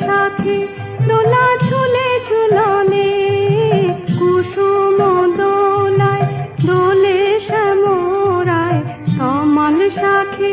সাথে দোলা ঝুলে ঝুলনে কুসুম দোলায় দোলে শ্যামরায় সমাল শাখে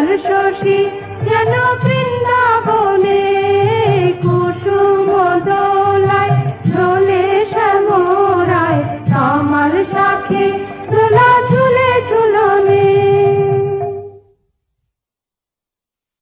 क्षि जनो ना